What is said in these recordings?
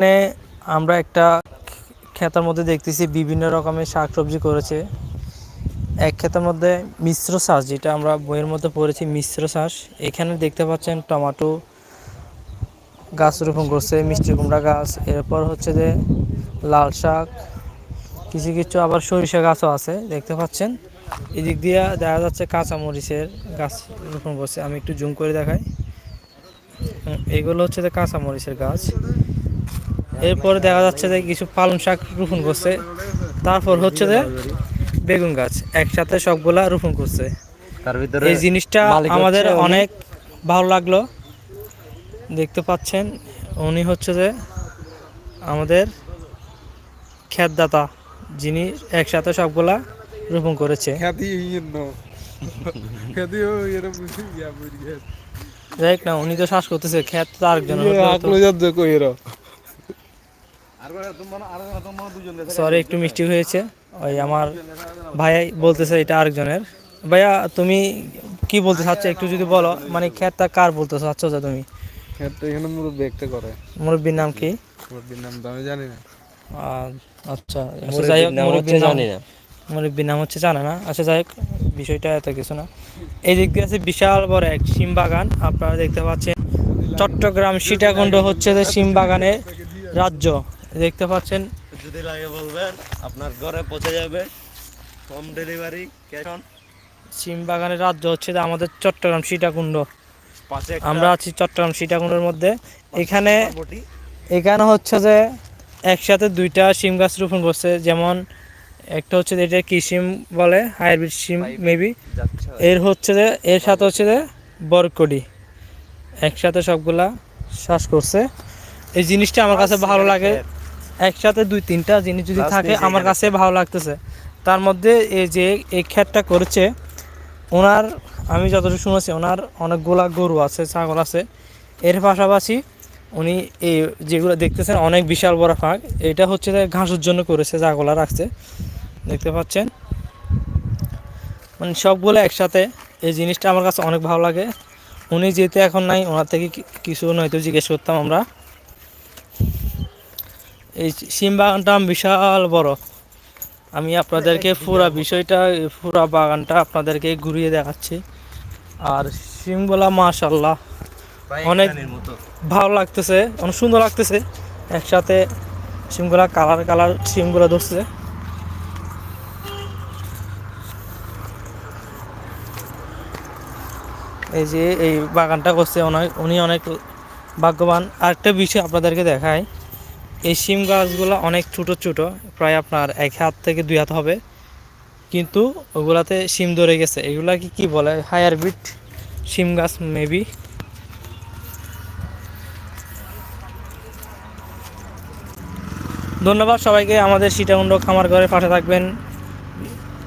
এখানে আমরা একটা ক্ষেতের মধ্যে দেখতেছি বিভিন্ন রকমের শাকসবজি করেছে। এক ক্ষেতের মধ্যে মিশ্র চাষ যেটা আমরা বইয়ের মধ্যে পড়েছি মিশ্র চাষ এখানে দেখতে পাচ্ছেন টমেটো গাছ রোপণ করছে, মিষ্টি কুমড়া গাছ। এরপর হচ্ছে যে লাল শাক, কিছু কিছু আবার সরিষা গাছও আছে, দেখতে পাচ্ছেন। এদিক দিয়ে দেখা যাচ্ছে কাঁচা মরিচের গাছ রোপণ করছে। আমি একটু জুম করে দেখাই। এগুলো হচ্ছে যে কাঁচা মরিচের গাছ। এরপরে দেখা যাচ্ছে যে কিছু পালং শাক রোপণ করছে। তারপর হচ্ছে যে বেগুন গাছ একসাথে সবগুলা রোপণ করছে। তার ভিতরে এই জিনিসটা আমাদের অনেক ভালো লাগল। দেখতে পাচ্ছেন উনি হচ্ছে যে আমাদের খ্যাতদাতা যিনি একসাথে সবগুলা রোপণ করেছে। দেখ না উনি তো শ্বাস করতেছে খ্যাত তো আরেকজন আকলো যাচ্ছে কই এরা সরি একটু মিষ্টি হয়েছে। ওই আমার ভাই বলতেছে এটা আরেকজনের। ভাইয়া তুমি কি বলতে চাচ্ছ? একটু যদি বলো মানে খ্যাতটা কার বলতে চাচ্ছ যে তুমি? খ্যাতি এখানে মুরব্বী একটা করে। মুরব্বীর নাম কি? মুরব্বীর নাম তো আমি জানি না। আচ্ছা আচ্ছা যাই হোক মুরব্বীর নাম জানি না। মুরব্বীর নাম হচ্ছে জানে না। আচ্ছা যাই হোক বিষয়টা এত কিছু না। এই দিক দিয়ে আছে বিশাল বড় এক বাগান। আপনারা দেখতে পাচ্ছেন চট্টগ্রাম সীতাকুণ্ড হচ্ছে যে শিম বাগানের রাজ্য। দেখতে পাচ্ছেন। যদি লাগে বলবেন আপনার ঘরে পৌঁছে যাবে। হোম ডেলিভারি ক্যাশ অন শিম বাগানের রাজ্য হচ্ছে যে আমাদের চট্টগ্রাম সীতাকুণ্ড। আমরা আছি চট্টগ্রাম সীতাকুণ্ডের মধ্যে। এখানে এখানে হচ্ছে যে একসাথে দুইটা সিম গাছ রোপণ করছে। যেমন একটা হচ্ছে যে এটা কি সিম বলে? Hybrid SIM maybe. এর হচ্ছে যে এর সাথে হচ্ছে যে বরকডি। একসাথে সবগুলা শ্বাস করছে। এই জিনিসটা আমার কাছে ভালো লাগে। একসাথে দুই তিনটা জিনিস যদি থাকে আমার কাছে ভালো লাগতেছে। তার মধ্যে এই যে এই ক্ষেতটা করেছে ওনার আমি যতটুকু শুনেছি ওনার অনেকগুলা গরু আছে ছাগল আছে। এর পাশাপাশি উনি এই যেগুলো দেখতেছেন অনেক বিশাল বড় ফাঁক। এটা হচ্ছে যে ঘাসের জন্য করেছে ছাগলা রাখছে। দেখতে পাচ্ছেন? মানে সবগুলো একসাথে এই জিনিসটা আমার কাছে অনেক ভালো লাগে। উনি যেতে এখন নাই ওনার থেকে কিছু নয়তো জিজ্ঞেস করতাম আমরা। এই সিম বাগানটা বিশাল বড়। আমি আপনাদেরকে পুরা বিষয়টা পুরা বাগানটা আপনাদেরকে ঘুরিয়ে দেখাচ্ছি। আর সিমগুলা মাশাল্লাহ অনেক- অনেক ভালো লাগতেছে অনেক সুন্দর লাগতেছে। একসাথে সিমগুলা কালার কালার সিমগুলা ধরছে। এই যে এই বাগানটা করছে অনেক উনি অনেক ভাগ্যবান। আরেকটা বিষয় আপনাদেরকে দেখায় এই শিম গাছগুলো অনেক ছোটো ছোটো, প্রায় আপনার এক হাত থেকে দুই হাত হবে। কিন্তু ওগুলাতে শিম ধরে গেছে। এগুলা কি কি বলে? হায়ার বিট শিম গাছ মেবি ধন্যবাদ সবাইকে। আমাদের সীতাকুণ্ড খামার ঘরে পাশে থাকবেন।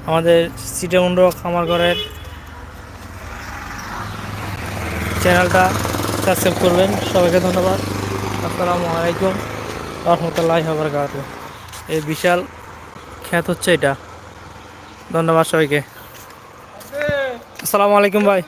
আমাদের সীতাকুণ্ড খামার ঘরের চ্যানেলটা সাবস্ক্রাইব করবেন। সবাইকে ধন্যবাদ। আসসালামু আলাইকুম। রহমতুল্লাহ বরকাত এই বিশাল খ্যাত হচ্ছে এটা। ধন্যবাদ সবাইকে। আসসালামু আলাইকুম ভাই।